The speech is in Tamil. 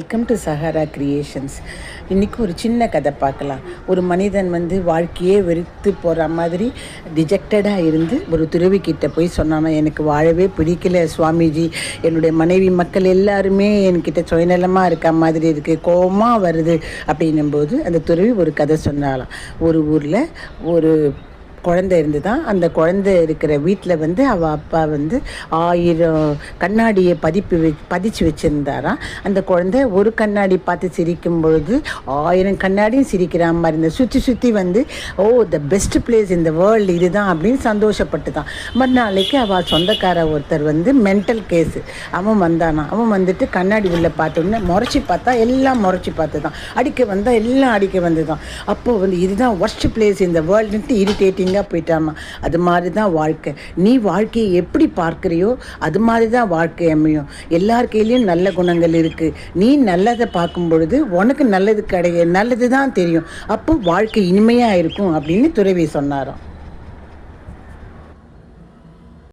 வெல்கம் டு சஹாரா கிரியேஷன்ஸ் இன்றைக்கி ஒரு சின்ன கதை பார்க்கலாம். ஒரு மனிதன் வந்து வாழ்க்கையே வெறுத்து போகிற மாதிரி டிஜெக்டடாக இருந்து ஒரு துறவிக்கிட்ட போய் சொன்னானா எனக்கு வாழவே பிடிக்கல சுவாமிஜி. என்னுடைய மனைவி மக்கள் எல்லாருமே என்கிட்ட சுயநலமாக இருக்க மாதிரி இருக்குது கோபமாக வருது. அப்படின்னும்போது அந்த துறவி ஒரு கதை சொன்னாலாம் ஒரு ஊரில் ஒரு குழந்தை இருந்து தான் அந்த குழந்தை இருக்கிற வீட்டில் வந்து அவள் அப்பா வந்து ஆயிரம் கண்ணாடியை பதிப்பு வை பதிச்சு வச்சுருந்தாராம். அந்த குழந்தை ஒரு கண்ணாடி பார்த்து சிரிக்கும் பொழுது ஆயிரம் கண்ணாடியும் சிரிக்கிற மாதிரி இந்த சுற்றி சுற்றி வந்து ஓ த பெஸ்ட் பிளேஸ் இந்த வேர்ல்டு இதுதான் அப்படின்னு சந்தோஷப்பட்டு தான் மறுநாளைக்கு அவள் சொந்தக்கார ஒருத்தர் வந்து மென்டல் கேஸு அவன் வந்தானா அவன் வந்துட்டு கண்ணாடி உள்ளே பார்த்தோன்னே முறைச்சி பார்த்தா எல்லாம் முறைச்சி பார்த்து தான் அடிக்க வந்தால் எல்லாம் அடிக்க வந்து தான் அப்போது வந்து இதுதான் ஒர்ஸ்ட் பிளேஸ் இந்த வேர்ல்டுன்ட்டு இரிட்டேட்டிங் இரிட்டேட்டிங்காக போயிட்டாமா அது மாதிரி தான் வாழ்க்கை. நீ வாழ்க்கையை எப்படி பார்க்குறியோ அது மாதிரி தான் வாழ்க்கை அமையும். எல்லார் கையிலையும் நல்ல குணங்கள் இருக்குது நீ நல்லதை பார்க்கும் பொழுது உனக்கு நல்லது கிடையாது நல்லது தான் தெரியும். அப்போ வாழ்க்கை இனிமையாக இருக்கும் அப்படின்னு துறவி சொன்னாராம்.